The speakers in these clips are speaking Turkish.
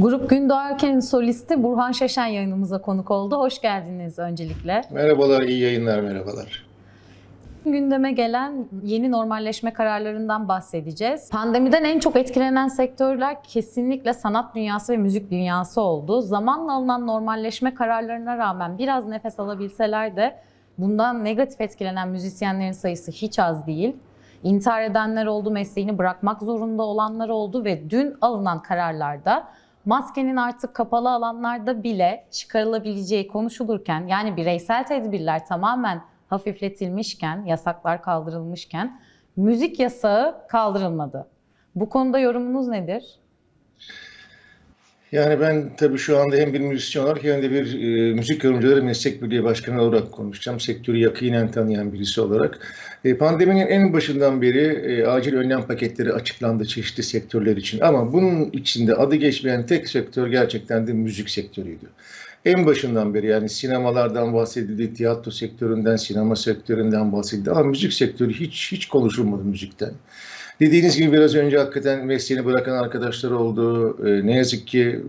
Grup Gündoğarken'in solisti Burhan Şeşen yayınımıza konuk oldu. Hoş geldiniz öncelikle. Merhabalar, iyi yayınlar, merhabalar. Gündeme gelen yeni normalleşme kararlarından bahsedeceğiz. Pandemiden en çok etkilenen sektörler kesinlikle sanat dünyası ve müzik dünyası oldu. Zamanla alınan normalleşme kararlarına rağmen biraz nefes alabilseler de bundan negatif etkilenen müzisyenlerin sayısı hiç az değil. İntihar edenler oldu, mesleğini bırakmak zorunda olanlar oldu ve dün alınan kararlarda maskenin artık kapalı alanlarda bile çıkarılabileceği konuşulurken yani bireysel tedbirler tamamen hafifletilmişken, yasaklar kaldırılmışken müzik yasağı kaldırılmadı. Bu konuda yorumunuz nedir? Yani ben tabii şu anda hem bir müzisyen olarak hem de bir e, müzik yorumcuları meslek birliği başkanı olarak konuşacağım. Sektörü yakinen tanıyan birisi olarak. E, pandeminin en başından beri e, acil önlem paketleri açıklandı çeşitli sektörler için. Ama bunun içinde adı geçmeyen tek sektör gerçekten de müzik sektörüydü. En başından beri yani sinemalardan bahsedildi, tiyatro sektöründen, sinema sektöründen bahsedildi ama müzik sektörü hiç hiç konuşulmadı müzikten. Dediğiniz gibi biraz önce hakikaten mesleğini bırakan arkadaşlar oldu. E, ne yazık ki e,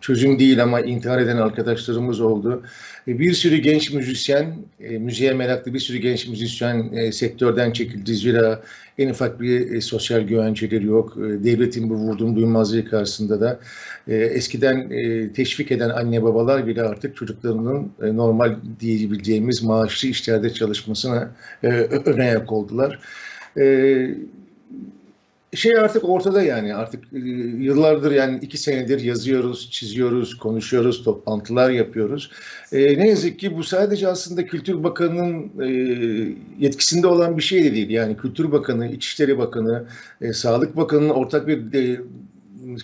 çözüm değil ama intihar eden arkadaşlarımız oldu. E, bir sürü genç müzisyen, e, müziğe meraklı bir sürü genç müzisyen sektörden çekildi. Zira en ufak bir sosyal güvenceleri yok. Devletin bu vurduğum duymazlığı karşısında da eskiden teşvik eden anne babalar bile artık çocuklarının normal diyebileceğimiz maaşlı işlerde çalışmasına e, ön ayak oldular. E, şey artık ortada yani artık e, yıllardır yani iki senedir yazıyoruz, çiziyoruz, konuşuyoruz, toplantılar yapıyoruz. E, ne yazık ki bu sadece aslında Kültür Bakanı'nın e, yetkisinde olan bir şey de değil. Yani Kültür Bakanı, İçişleri Bakanı, e, Sağlık Bakanı'nın ortak bir de,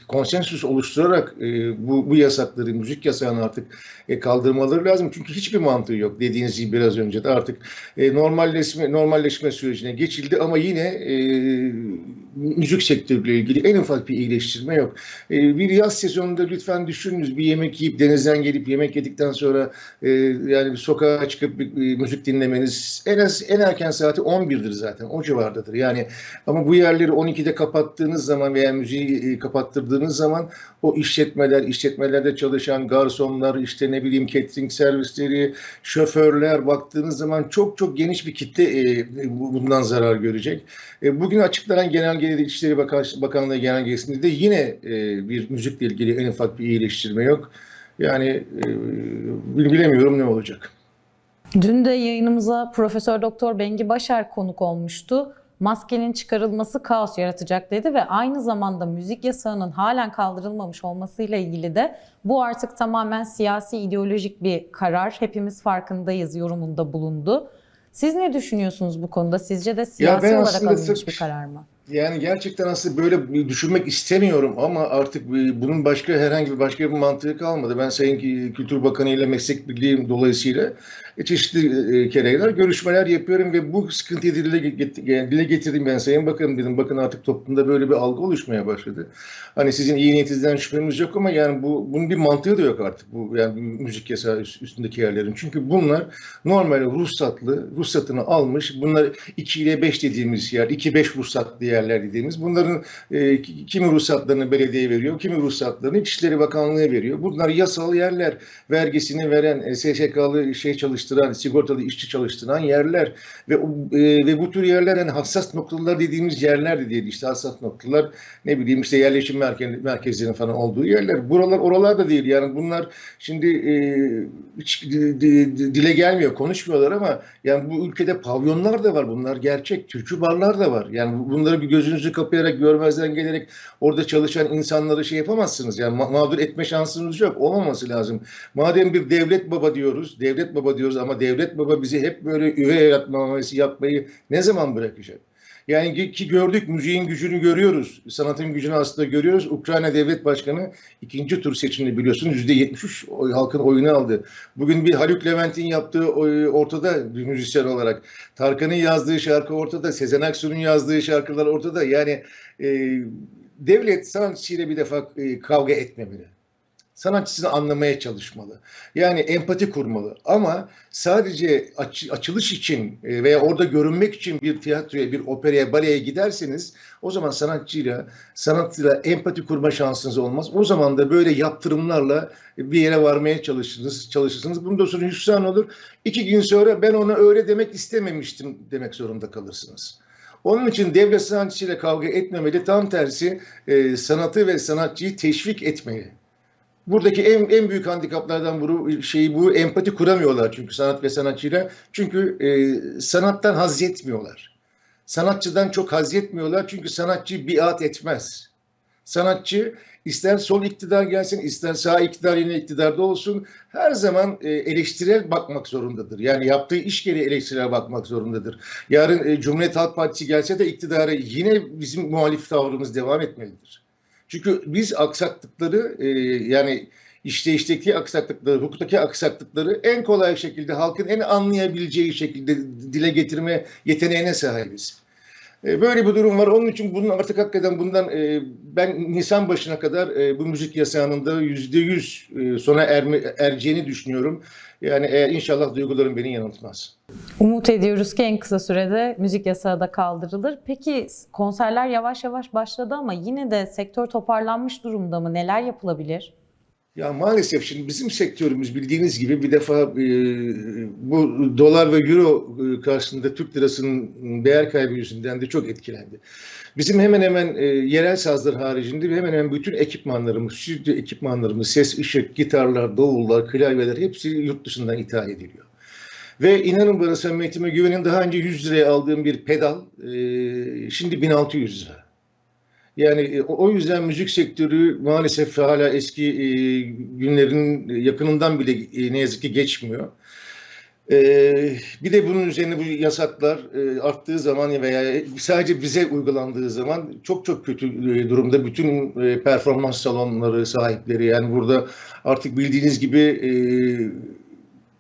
konsensüs oluşturarak e, bu, bu yasakları, müzik yasağını artık e, kaldırmaları lazım. Çünkü hiçbir mantığı yok. Dediğiniz gibi biraz önce de artık e, normalleşme normalleşme sürecine geçildi ama yine e, müzik sektörüyle ilgili en ufak bir iyileştirme yok. E, bir yaz sezonunda lütfen düşününüz bir yemek yiyip denizden gelip yemek yedikten sonra e, yani bir sokağa çıkıp bir, bir müzik dinlemeniz en az en erken saati 11'dir zaten. O civardadır. Yani ama bu yerleri 12'de kapattığınız zaman veya müziği e, kapattırdığınız zaman o işletmeler, işletmelerde çalışan garsonlar, işte ne bileyim catering servisleri, şoförler baktığınız zaman çok çok geniş bir kitle e, bundan zarar görecek. E, bugün açıklanan genelgede İçişleri Bakan, Bakanlığı genelgesinde de yine e, bir müzikle ilgili en ufak bir iyileştirme yok. Yani e, bilemiyorum ne olacak. Dün de yayınımıza Profesör Doktor Bengi Başar konuk olmuştu. Maskenin çıkarılması kaos yaratacak dedi ve aynı zamanda müzik yasağının halen kaldırılmamış olmasıyla ilgili de bu artık tamamen siyasi ideolojik bir karar. Hepimiz farkındayız yorumunda bulundu. Siz ne düşünüyorsunuz bu konuda? Sizce de siyasi olarak alınmış sırf- bir karar mı? Yani gerçekten aslında böyle düşünmek istemiyorum ama artık bunun başka herhangi bir başka bir mantığı kalmadı. Ben Sayın Kültür Bakanı ile meslek birliğim dolayısıyla e, çeşitli e, kereler, görüşmeler yapıyorum ve bu sıkıntıyı dile, getirdim ben Sayın Bakanım dedim. Bakın artık toplumda böyle bir algı oluşmaya başladı. Hani sizin iyi niyetinizden şüphemiz yok ama yani bu bunun bir mantığı da yok artık bu yani müzik yasağı üst- üstündeki yerlerin. Çünkü bunlar normal ruhsatlı, ruhsatını almış. Bunlar 2 ile 5 dediğimiz yer, 2-5 ruhsatlı yerler dediğimiz. Bunların e, ki- kimi ruhsatlarını belediye veriyor, kimi ruhsatlarını İçişleri Bakanlığı veriyor. Bunlar yasal yerler. Vergisini veren, e, SSK'lı şey çalıştıran, sigortalı işçi çalıştıran yerler ve e, ve bu tür yerler yani hassas noktalar dediğimiz yerler de değil. İşte hassas noktalar ne bileyim işte yerleşim merkez, merkezlerinin falan olduğu yerler. Buralar oralar da değil. Yani bunlar şimdi e, hiç di- di- di- dile gelmiyor, konuşmuyorlar ama yani bu ülkede pavyonlar da var. Bunlar gerçek. Türkü barlar da var. Yani bunları bir gözünüzü kapayarak, görmezden gelerek orada çalışan insanları şey yapamazsınız. Yani ma- mağdur etme şansınız yok. Olmaması lazım. Madem bir devlet baba diyoruz, devlet baba diyoruz ama devlet baba bizi hep böyle üvey evlat yapmayı ne zaman bırakacak? Yani ki- gördük müziğin gücünü görüyoruz. Sanatın gücünü aslında görüyoruz. Ukrayna Devlet Başkanı ikinci tur seçiminde biliyorsunuz %73 oy- halkın oyunu aldı. Bugün bir Haluk Levent'in yaptığı ortada bir müzisyen olarak. Tarkan'ın yazdığı şarkı ortada. Sezen Aksu'nun yazdığı şarkılar ortada. Yani e, devlet sanatçıyla bir defa e, kavga etmemeli. Sanatçısını anlamaya çalışmalı. Yani empati kurmalı. Ama sadece aç- açılış için e, veya orada görünmek için bir tiyatroya, bir operaya, baleye giderseniz o zaman sanatçıyla, sanatçıyla empati kurma şansınız olmaz. O zaman da böyle yaptırımlarla bir yere varmaya çalışırsınız. çalışırsınız. Bundan sonra hüsran olur. İki gün sonra ben ona öyle demek istememiştim demek zorunda kalırsınız. Onun için devlet sanatçıyla kavga etmemeli. Tam tersi e, sanatı ve sanatçıyı teşvik etmeli. Buradaki en, en büyük handikaplardan bu şeyi bu empati kuramıyorlar çünkü sanat ve sanatçıyla. Çünkü e, sanattan haz etmiyorlar. Sanatçıdan çok haz etmiyorlar çünkü sanatçı biat etmez. Sanatçı ister sol iktidar gelsin, ister sağ iktidar yine iktidarda olsun her zaman e, eleştirel bakmak zorundadır. Yani yaptığı iş gereği eleştirel bakmak zorundadır. Yarın e, Cumhuriyet Halk Partisi gelse de iktidara yine bizim muhalif tavrımız devam etmelidir. Çünkü biz aksaklıkları e, yani işleyişteki aksaklıkları, hukuktaki aksaklıkları en kolay şekilde halkın en anlayabileceği şekilde dile getirme yeteneğine sahibiz. E, Böyle bir durum var. Onun için bunun artık hakikaten bundan e, ben Nisan başına kadar e, bu müzik yasağının da yüzde yüz sona erme, ereceğini düşünüyorum. Yani eğer inşallah duygularım beni yanıltmaz. Umut ediyoruz ki en kısa sürede müzik yasağı da kaldırılır. Peki konserler yavaş yavaş başladı ama yine de sektör toparlanmış durumda mı? Neler yapılabilir? Ya maalesef şimdi bizim sektörümüz bildiğiniz gibi bir defa e, bu dolar ve euro e, karşısında Türk lirasının değer kaybı yüzünden de çok etkilendi. Bizim hemen hemen e, yerel sazlar haricinde hemen hemen bütün ekipmanlarımız, stüdyo ekipmanlarımız, ses, ışık, gitarlar, davullar, klavyeler hepsi yurt dışından ithal ediliyor. Ve inanın bana samimiyetime güvenin daha önce 100 liraya aldığım bir pedal şimdi 1600 lira. Yani e, o yüzden müzik sektörü maalesef hala eski e, günlerin yakınından bile e, ne yazık ki geçmiyor. Bir de bunun üzerine bu yasaklar arttığı zaman veya sadece bize uygulandığı zaman çok çok kötü durumda bütün performans salonları sahipleri. Yani burada artık bildiğiniz gibi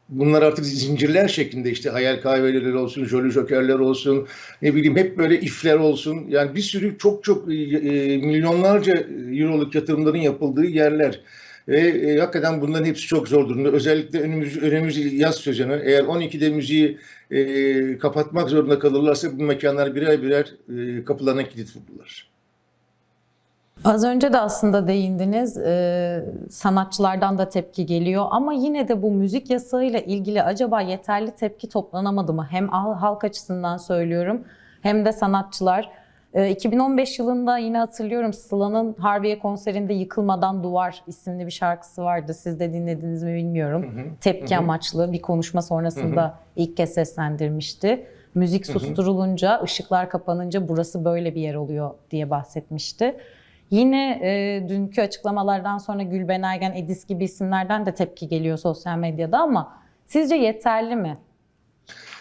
bunlar artık zincirler şeklinde işte hayal kahveleri olsun, jolly jokerler olsun, ne bileyim hep böyle ifler olsun. Yani bir sürü çok çok e, e, milyonlarca euroluk yatırımların yapıldığı yerler. Ve e, hakikaten bunların hepsi çok zor durumda. Özellikle önümüz, önümüz yaz sezonu. Eğer 12'de müziği e, kapatmak zorunda kalırlarsa bu mekanlar birer birer e, kapılarına kilit vurdular. Az önce de aslında değindiniz, e, sanatçılardan da tepki geliyor ama yine de bu müzik yasağıyla ilgili acaba yeterli tepki toplanamadı mı? Hem hal- halk açısından söylüyorum hem de sanatçılar. E, 2015 yılında yine hatırlıyorum Sıla'nın Harbiye konserinde Yıkılmadan Duvar isimli bir şarkısı vardı. Siz de dinlediniz mi bilmiyorum. Tepki amaçlı bir konuşma sonrasında ilk kez seslendirmişti. Müzik susturulunca, ışıklar kapanınca burası böyle bir yer oluyor diye bahsetmişti. Yine e, dünkü açıklamalardan sonra Gülben Ergen, Edis gibi isimlerden de tepki geliyor sosyal medyada ama sizce yeterli mi?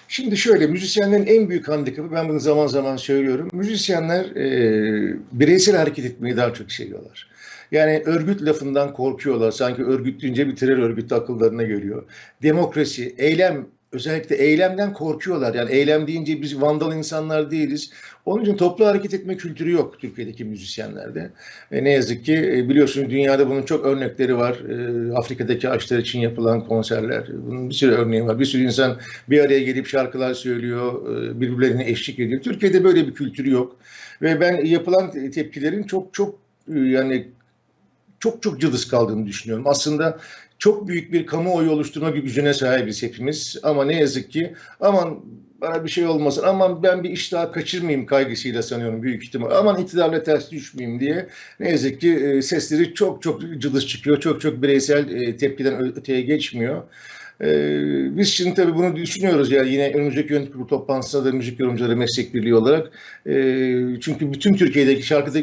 Şimdi şöyle, müzisyenlerin en büyük handikapı, ben bunu zaman zaman söylüyorum. Müzisyenler e, bireysel hareket etmeyi daha çok seviyorlar. Yani örgüt lafından korkuyorlar. Sanki örgüt deyince bir terör örgütü akıllarına geliyor. Demokrasi, eylem, özellikle eylemden korkuyorlar. Yani eylem deyince biz vandal insanlar değiliz. Onun için toplu hareket etme kültürü yok Türkiye'deki müzisyenlerde. E, ne yazık ki e, biliyorsunuz dünyada bunun çok örnekleri var. E, Afrika'daki açlar için yapılan konserler. Bunun bir sürü örneği var. Bir sürü insan bir araya gelip şarkılar söylüyor, e, birbirlerine eşlik ediyor. Türkiye'de böyle bir kültürü yok. Ve ben yapılan tepkilerin çok çok e, yani çok çok cılız kaldığını düşünüyorum. Aslında çok büyük bir kamuoyu oluşturma gücüne sahibiz hepimiz. Ama ne yazık ki aman bana bir şey olmasın, aman ben bir iş daha kaçırmayayım kaygısıyla sanıyorum büyük ihtimal. Aman iktidarla ters düşmeyeyim diye ne yazık ki e, sesleri çok çok cılız çıkıyor. Çok çok bireysel e, tepkiden öteye geçmiyor. Ee, biz şimdi tabii bunu düşünüyoruz yani yine önümüzdeki yönetim kurulu toplantısında da müzik yorumcuları meslek birliği olarak. Ee, çünkü bütün Türkiye'deki şarkıda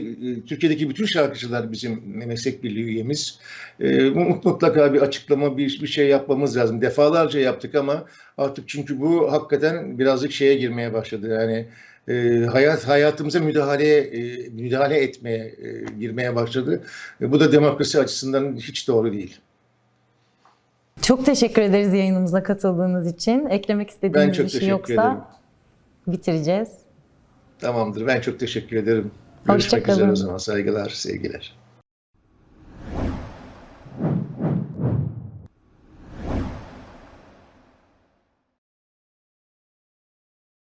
Türkiye'deki bütün şarkıcılar bizim meslek birliği üyemiz. Ee, mutlaka bir açıklama bir, bir şey yapmamız lazım. Defalarca yaptık ama artık çünkü bu hakikaten birazcık şeye girmeye başladı. Yani e, hayat hayatımıza müdahale e, müdahale etmeye e, girmeye başladı. E, bu da demokrasi açısından hiç doğru değil. Çok teşekkür ederiz yayınımıza katıldığınız için. Eklemek istediğiniz bir şey yoksa ederim. bitireceğiz. Tamamdır. Ben çok teşekkür ederim. Görüşmek üzere o zaman. Saygılar, sevgiler.